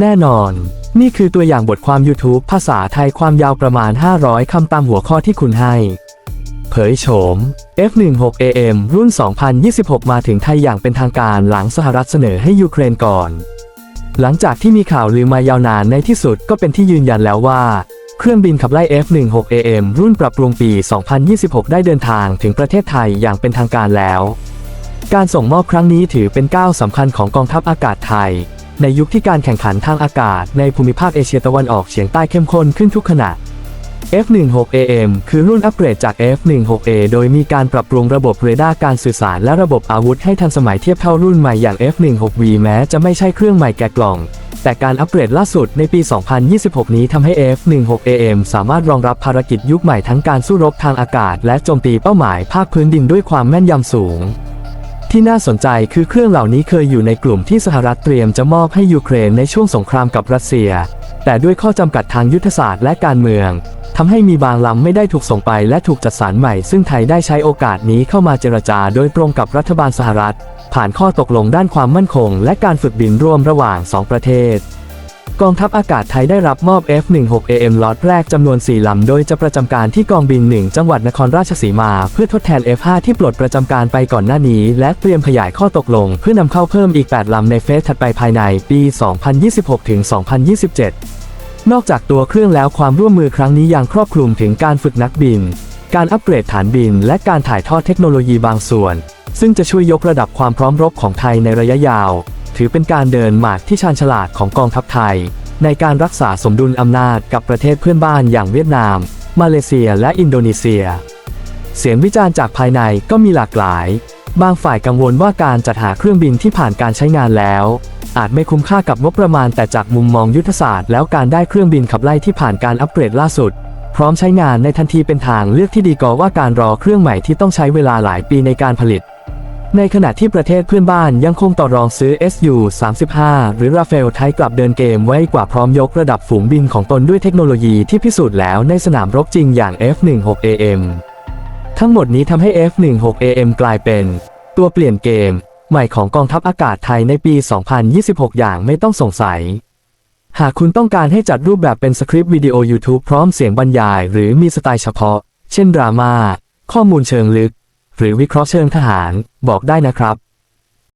แน่นอน นี่คือตัวอย่างบทความ YouTube ภาษาไทยความยาวประมาณ 500 คำตามหัวข้อที่คุณให้ เผยโฉม F16AM รุ่น 2026 มาถึงไทยอย่างเป็นทางการหลังสหรัฐเสนอให้ยูเครนก่อน หลังจากที่มีข่าวลือมายาวนานในที่สุดก็เป็นที่ยืนยันแล้วว่าเครื่องบินขับไล่ F16AM รุ่นปรับปรุงปี 2026 ได้เดินทางถึงประเทศไทยอย่างเป็นทางการแล้ว การส่งมอบครั้งนี้ถือเป็นก้าวสำคัญของกองทัพอากาศไทย ในยุคที่การแข่งขันทางอากาศในภูมิภาคเอเชียตะวันออกเฉียงใต้เข้มข้นขึ้นทุกขณะ F16AM คือรุ่นอัปเกรดจาก F16A โดยมีการปรับปรุงระบบเรดาร์การสื่อสาร และระบบอาวุธให้ทันสมัยเทียบเท่ารุ่นใหม่อย่าง F16V แม้จะไม่ใช่เครื่องใหม่แกะกล่อง แต่การอัปเกรดล่าสุดในปี 2026 นี้ทำให้ F16AM สามารถรองรับภารกิจยุคใหม่ทั้งการสู้รบทางอากาศ และโจมตีเป้าหมายภาคพื้นดินด้วยความแม่นยำสูง ที่น่าสนใจคือเครื่องเหล่านี้เคยอยู่ในกลุ่มที่สหรัฐเตรียมจะมอบให้ยูเครนในช่วงสงครามกับรัสเซีย แต่ด้วยข้อจำกัดทางยุทธศาสตร์และการเมืองทำให้มีบางลำไม่ได้ถูกส่งไปและถูกจัดสรรใหม่ ซึ่งไทยได้ใช้โอกาสนี้เข้ามาเจรจาโดยตรงกับรัฐบาลสหรัฐ ผ่านข้อตกลงด้านความมั่นคง และการฝึกบินร่วมระหว่าง 2 ประเทศ กองทัพอากาศไทยได้รับมอบ F16AM ล็อตแรกจำนวน 4 ลำ โดยจะประจำการที่กองบิน 1 จังหวัดนครราชสีมา เพื่อทดแทน F5 ที่ปลดประจำการไปก่อนหน้านี้ และเตรียมขยายข้อตกลง เพื่อนำเข้าเพิ่มอีก 8 ลำในเฟสถัดไปภายในปี 2026ถึง2027 นอกจากตัวเครื่องแล้วความร่วมมือครั้งนี้ยังครอบคลุมถึงการฝึกนักบิน การอัปเกรดฐานบิน และการถ่ายทอดเทคโนโลยีบางส่วน ซึ่งจะช่วยยกระดับความพร้อมรบของไทยในระยะยาว ถือเป็นการเดินหมากที่ชาญฉลาดของกองทัพไทย ในการรักษาสมดุลอำนาจกับประเทศเพื่อนบ้านอย่างเวียดนาม มาเลเซียและอินโดนีเซีย เสียงวิจารณ์จากภายในก็มีหลากหลาย บางฝ่ายกังวลว่าการจัดหาเครื่องบินที่ผ่านการใช้งานแล้ว อาจไม่คุ้มค่ากับงบประมาณแต่จากมุมมองยุทธศาสตร์แล้วการได้เครื่องบินขับไล่ที่ผ่านการอัปเกรดล่าสุดพร้อมใช้งานในทันทีเป็นทางเลือกที่ดีกว่าว่าการรอเครื่องใหม่ที่ต้องใช้เวลาหลายปีในการผลิต ในขณะที่ประเทศเพื่อนบ้านยังคงต่อรองซื้อ SU-35 หรือราฟาเอลไทยกลับเดินเกมไว้กว่าพร้อมยกระดับฝูงบินของตนด้วยเทคโนโลยีที่พิสูจน์แล้วในสนามรบจริงอย่าง F-16AM ทั้งหมดนี้ทำให้ F-16AM กลายเป็น ตัวเปลี่ยนเกม ใหม่ของกองทัพอากาศไทยในปี 2026 อย่างไม่ต้องสงสัย หากคุณต้องการให้จัดรูปแบบเป็นสคริปต์วิดีโอ YouTube พร้อมเสียงบรรยาย หรือมีสไตล์เฉพาะ เช่นดราม่าข้อมูลเชิงลึก หรือวิเคราะห์เชิงทหาร บอกได้นะครับ